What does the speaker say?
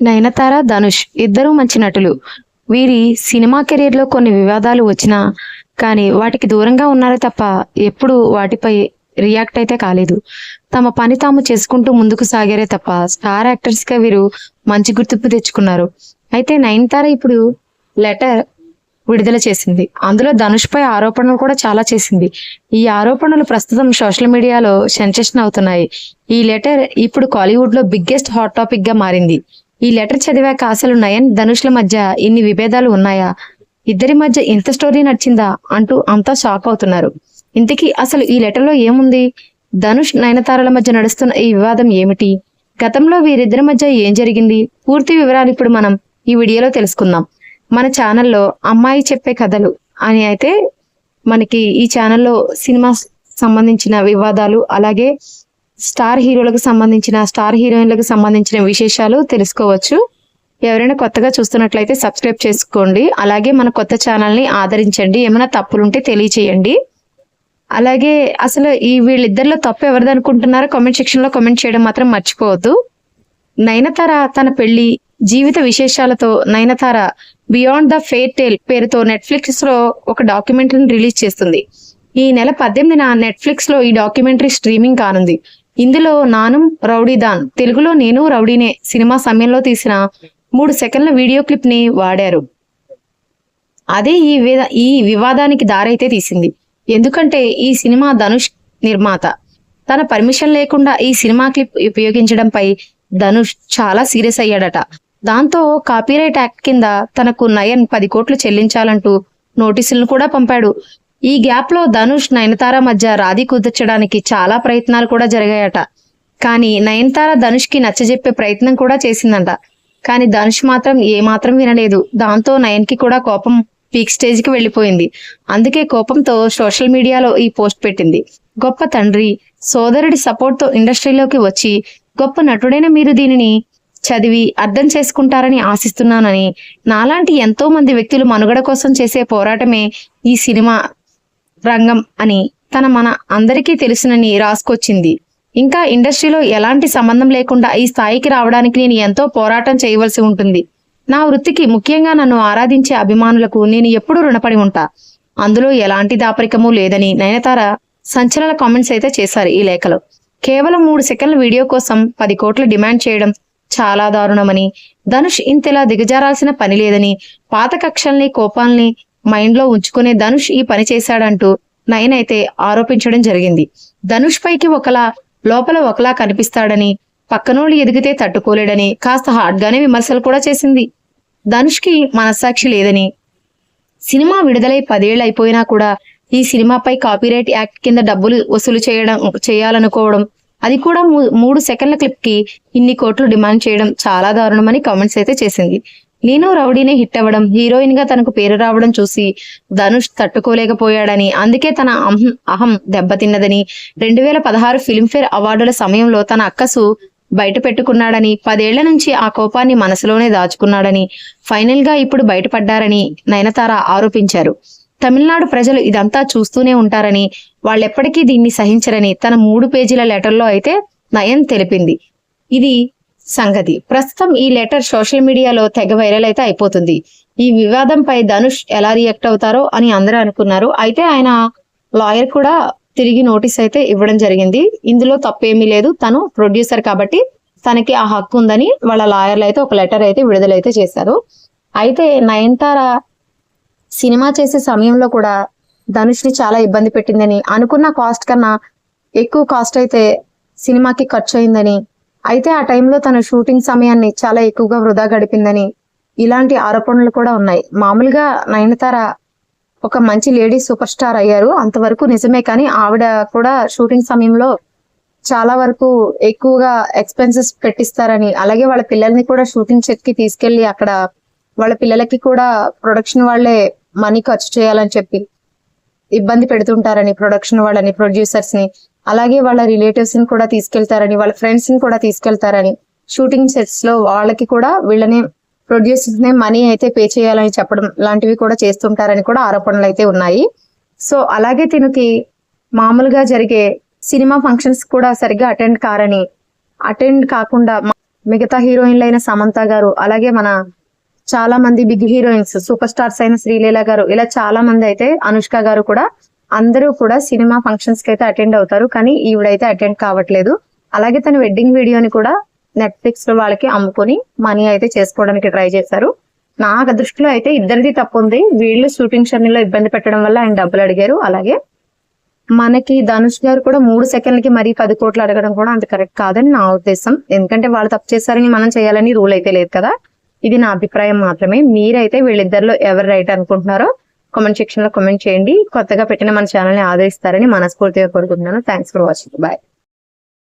నయనతార ధనుష్ ఇద్దరూ మంచి నటులు. వీరి సినిమా కెరీర్లో కొన్ని వివాదాలు వచ్చినా కానీ వాటికి దూరంగా ఉన్నారే తప్ప ఎప్పుడు వాటిపై రియాక్ట్ అయితే కాలేదు. తమ పని తాము చేసుకుంటూ ముందుకు సాగారే తప్ప స్టార్ యాక్టర్స్గా వీరు మంచి గుర్తింపు తెచ్చుకున్నారు. అయితే నయనతార ఇప్పుడు లెటర్ విడుదల చేసింది. అందులో ధనుష్పై ఆరోపణలు కూడా చాలా చేసింది. ఈ ఆరోపణలు ప్రస్తుతం సోషల్ మీడియాలో సెన్సేషన్ అవుతున్నాయి. ఈ లెటర్ ఇప్పుడు కాలీవుడ్లో బిగ్గెస్ట్ హాట్ టాపిక్గా మారింది. ఈ లెటర్ చదివాక అసలు నయన్ ధనుష్ల మధ్య ఇన్ని విభేదాలు ఉన్నాయా? ఇద్దరి మధ్య ఇంత స్టోరీ నచ్చిందా అంటూ అంతా షాక్ అవుతున్నారు. ఇంతకీ అసలు ఈ లెటర్లో ఏముంది? ధనుష్ నయనతారల మధ్య నడుస్తున్న ఈ వివాదం ఏమిటి? గతంలో వీరిద్దరి మధ్య ఏం జరిగింది? పూర్తి వివరాలు ఇప్పుడు మనం ఈ వీడియోలో తెలుసుకుందాం. మన ఛానల్లో అమ్మాయి చెప్పే కథలు అని అయితే మనకి ఈ ఛానల్లో సినిమా సంబంధించిన వివాదాలు అలాగే స్టార్ హీరోలకు సంబంధించిన స్టార్ హీరోయిన్లకు సంబంధించిన విశేషాలు తెలుసుకోవచ్చు. ఎవరైనా కొత్తగా చూస్తున్నట్లయితే సబ్స్క్రైబ్ చేసుకోండి. అలాగే మన కొత్త ఛానల్ని ఆదరించండి. ఏమైనా తప్పులుంటే తెలియచేయండి. అలాగే అసలు ఈ వీళ్ళిద్దరిలో తప్పు ఎవరిది అనుకుంటున్నారో కామెంట్ సెక్షన్లో కామెంట్ చేయడం మాత్రం మర్చిపోవద్దు. నయనతార తన పెళ్ళి జీవిత విశేషాలతో Nayanthara beyond the fairy tale పేరుతో నెట్ఫ్లిక్స్లో ఒక డాక్యుమెంటరీని రిలీజ్ చేస్తుంది. ఈ నెల పద్దెనిమిదిన నెట్ఫ్లిక్స్లో ఈ డాక్యుమెంటరీ స్ట్రీమింగ్ కానుంది. ఇందులో నాను రౌడీదాన్. తెలుగులో నేను రౌడీనే. సినిమా సమయంలో తీసిన మూడు సెకండ్ల వీడియో క్లిప్ని వాడారు. అదే ఈ ఈ వివాదానికి దారైతే తీసింది. ఎందుకంటే ఈ సినిమా ధనుష్ నిర్మాత. తన పర్మిషన్ లేకుండా ఈ సినిమా క్లిప్ ఉపయోగించడంపై ధనుష్ చాలా సీరియస్ అయ్యాడట. దాంతో కాపీరైట్ యాక్ట్ కింద తనకు నయన్ పది కోట్లు చెల్లించాలంటూ నోటీసులను కూడా పంపాడు. ఈ గ్యాప్లో ధనుష్ నయనతార మధ్య రాధి కుదర్చడానికి చాలా ప్రయత్నాలు కూడా జరిగాయట. కానీ నయనతార ధనుష్కి నచ్చజెప్పే ప్రయత్నం కూడా చేసిందంట. కానీ ధనుష్ మాత్రం ఏ మాత్రం వినలేదు. దాంతో నయన్కి కూడా కోపం పీక్ స్టేజ్కి వెళ్ళిపోయింది. అందుకే కోపంతో సోషల్ మీడియాలో ఈ పోస్ట్ పెట్టింది. గొప్ప తండ్రి సోదరుడి సపోర్ట్తో ఇండస్ట్రీలోకి వచ్చి గొప్ప నటుడైన మీరు దీనిని చదివి అర్థం చేసుకుంటారని ఆశిస్తున్నానని నాలాంటి ఎంతో మంది వ్యక్తులు మనుగడ కోసం చేసే పోరాటమే ఈ సినిమా రంగం అని తన మన అందరికీ తెలుసునని రాసుకొచ్చింది ఇంకా ఇండస్ట్రీలో ఎలాంటి సంబంధం లేకుండా ఈ స్థాయికి రావడానికి నేను ఎంతో పోరాటం చేయవలసి ఉంటుంది. నా వృత్తికి ముఖ్యంగా నన్ను ఆరాధించే అభిమానులకు నేను ఎప్పుడూ రుణపడి ఉంటా. అందులో ఎలాంటి దాపరికమూ లేదని నయనతార సంచలన కామెంట్స్ అయితే చేశారు ఈ లేఖలో. కేవలం మూడు సెకండ్ల వీడియో కోసం పది కోట్లు డిమాండ్ చేయడం చాలా దారుణమని ధనుష్ ఇంతలా దిగజారాల్సిన పని లేదని పాత కక్షల్ని కోపాల్ని మైండ్లో ఉంచుకునే ధనుష్ ఈ పని చేశాడంటూ నయన్ అయితే ఆరోపించడం జరిగింది. ధనుష్ పైకి ఒకలా లోపల ఒకలా కనిపిస్తాడని పక్కనోళ్ళు ఎదిగితే తట్టుకోలేడని కాస్త హార్డ్గానే విమర్శలు కూడా చేసింది. ధనుష్కి మనస్సాక్షి లేదని. సినిమా విడుదలై పదేళ్ళు అయిపోయినా కూడా ఈ సినిమాపై కాపీరైట్ యాక్ట్ కింద డబ్బులు వసూలు చేయడం చేయాలనుకోవడం అది కూడా మూడు సెకండ్ల క్లిప్కి ఇన్ని కోట్లు డిమాండ్ చేయడం చాలా దారుణమని కామెంట్స్ అయితే చేసింది. నేను రౌడీనే హిట్ అవ్వడం హీరోయిన్గా తనకు పేరు రావడం చూసి ధనుష్ తట్టుకోలేకపోయాడని అందుకే తన అహం అహం దెబ్బతిన్నదని. రెండు వేల పదహారు ఫిల్మ్ఫేర్ అవార్డుల సమయంలో తన అక్కసు బయట పెట్టుకున్నాడని పదేళ్ళ నుంచి ఆ కోపాన్ని మనసులోనే దాచుకున్నాడని ఫైనల్గా ఇప్పుడు బయటపడ్డారని నయనతార ఆరోపించారు. తమిళనాడు ప్రజలు ఇదంతా చూస్తూనే ఉంటారని వాళ్ళెప్పటికీ దీన్ని సహించరని తన మూడు పేజీల లెటర్లో అయితే నయన్ తెలిపింది. ఇది సంగతి. ప్రస్తుతం ఈ లెటర్ సోషల్ మీడియాలో తెగ వైరల్ అయితే అయిపోతుంది. ఈ వివాదంపై ధనుష్ ఎలా రియాక్ట్ అవుతారో అని అందరూ అనుకున్నారు. అయితే ఆయన లాయర్ కూడా తిరిగి నోటీస్ అయితే ఇవ్వడం జరిగింది. ఇందులో తప్పేమీ లేదు. తను ప్రొడ్యూసర్ కాబట్టి తనకి ఆ హక్కు ఉందని వాళ్ళ లాయర్లు అయితే ఒక లెటర్ అయితే విడుదలైతే చేశారు. అయితే నయనతార సినిమా చేసే సమయంలో కూడా ధనుష్ని చాలా ఇబ్బంది పెట్టిందని అనుకున్న కాస్ట్ కన్నా ఎక్కువ కాస్ట్ అయితే సినిమాకి ఖర్చు అయిందని అయితే ఆ టైంలో తన షూటింగ్ సమయాన్ని చాలా ఎక్కువగా వృధా గడిపిందని ఇలాంటి ఆరోపణలు కూడా ఉన్నాయి. మామూలుగా నయనతార ఒక మంచి లేడీ సూపర్ స్టార్ అయ్యారు. అంతవరకు నిజమే కానీ ఆవిడ కూడా షూటింగ్ సమయంలో చాలా వరకు ఎక్కువగా ఎక్స్పెన్సెస్ పెట్టిస్తారని అలాగే వాళ్ళ పిల్లల్ని కూడా షూటింగ్ సెట్కి తీసుకెళ్ళి అక్కడ వాళ్ళ పిల్లలకి కూడా ప్రొడక్షన్ వాళ్ళే మనీ ఖర్చు చేయాలని చెప్పి ఇబ్బంది పెడుతుంటారని ప్రొడక్షన్ వాళ్ళని ప్రొడ్యూసర్స్ని అలాగే వాళ్ళ రిలేటివ్స్ని కూడా తీసుకెళ్తారని వాళ్ళ ఫ్రెండ్స్ని కూడా తీసుకెళ్తారని. షూటింగ్ సెట్స్లో వాళ్ళకి కూడా వీళ్ళని ప్రొడ్యూసర్స్ నే మనీ అయితే పే చేయాలని చెప్పడం లాంటివి కూడా చేస్తుంటారని కూడా ఆరోపణలు అయితే ఉన్నాయి. సో అలాగే తినకి మామూలుగా జరిగే సినిమా ఫంక్షన్స్ కూడా సరిగ్గా అటెండ్ కారని అటెండ్ కాకుండా మిగతా హీరోయిన్లు అయిన సమంత గారు అలాగే మన చాలా మంది బిగ్ హీరోయిన్స్ సూపర్ స్టార్స్ అయిన శ్రీలీల గారు ఇలా చాలా మంది అయితే అనుష్క గారు కూడా అందరూ కూడా సినిమా ఫంక్షన్స్కి అయితే అటెండ్ అవుతారు కానీ ఈవిడైతే అటెండ్ కావట్లేదు. అలాగే తన వెడ్డింగ్ వీడియోని కూడా నెట్ఫ్లిక్స్లో వాళ్ళకి అమ్ముకొని మనీ అయితే చేసుకోవడానికి ట్రై చేశారు. నా దృష్టిలో అయితే ఇద్దరిది తప్పు ఉంది వీళ్ళు షూటింగ్ షర్నీలో ఇబ్బంది పెట్టడం వల్ల ఆయన డబ్బులు అడిగారు. అలాగే మనకి ధనుష్ గారు కూడా మూడు సెకండ్లకి మరీ పది కోట్లు అడగడం కూడా అంత కరెక్ట్ కాదని నా ఉద్దేశం. ఎందుకంటే వాళ్ళు తప్పు చేశారని మనం చేయాలని రూల్ అయితే లేదు కదా. ఇది నా అభిప్రాయం మాత్రమే. మీరైతే వీళ్ళిద్దరిలో ఎవరు రైట్ అనుకుంటున్నారో కామెంట్ సెక్షన్లో కామెంట్ చేయండి. కొత్తగా పెట్టిన మన ఛానల్ని ఆదరిస్తారని మనస్ఫూర్తిగా కోరుకుంటున్నాను. Thanks for watching bye